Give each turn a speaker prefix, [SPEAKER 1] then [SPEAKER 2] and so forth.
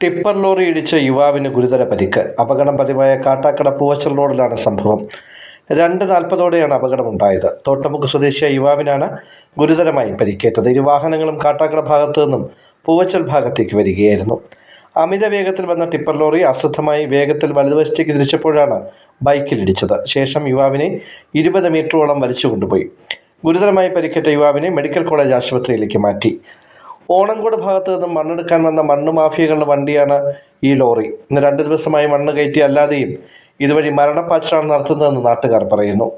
[SPEAKER 1] Tipper lorry ഇടിച്ച യുവാവിന് ഗുരുതര പരിക്ക്. അപകടം പതിവായ കാട്ടാക്കട പൂവച്ചൽ റോഡിലാണ് സംഭവം. രണ്ട് നാൽപ്പതോടെയാണ് അപകടമുണ്ടായത്. തോട്ടമുക്ക് സ്വദേശിയായ യുവാവിനാണ് ഗുരുതരമായി പരിക്കേറ്റത്. ഇരു വാഹനങ്ങളും കാട്ടാക്കട ഭാഗത്തു നിന്നും പൂവച്ചൽ ഭാഗത്തേക്ക് വരികയായിരുന്നു. അമിത വേഗത്തിൽ വന്ന ടിപ്പർ ലോറി അശ്രദ്ധമായി വേഗത്തിൽ വലതുവശത്തേക്ക് തിരിച്ചപ്പോഴാണ് ബൈക്കിലിടിച്ചത് ശേഷം യുവാവിനെ ഇരുപത് മീറ്ററോളം വലിച്ചു കൊണ്ടുപോയി ഗുരുതരമായി പരിക്കേറ്റ യുവാവിനെ മെഡിക്കൽ കോളേജ് ആശുപത്രിയിലേക്ക് മാറ്റി. ഓണങ്കോട് ഭാഗത്ത് നിന്നും മണ്ണെടുക്കാൻ വന്ന മണ്ണ് മാഫിയകളുടെ വണ്ടിയാണ് ഈ ലോറി. ഇന്ന് രണ്ട് ദിവസമായി മണ്ണ് കയറ്റി അല്ലാതെയും ഇതുവഴി മരണപ്പാച്ചിലാണ് നടത്തുന്നതെന്ന് നാട്ടുകാർ പറയുന്നു.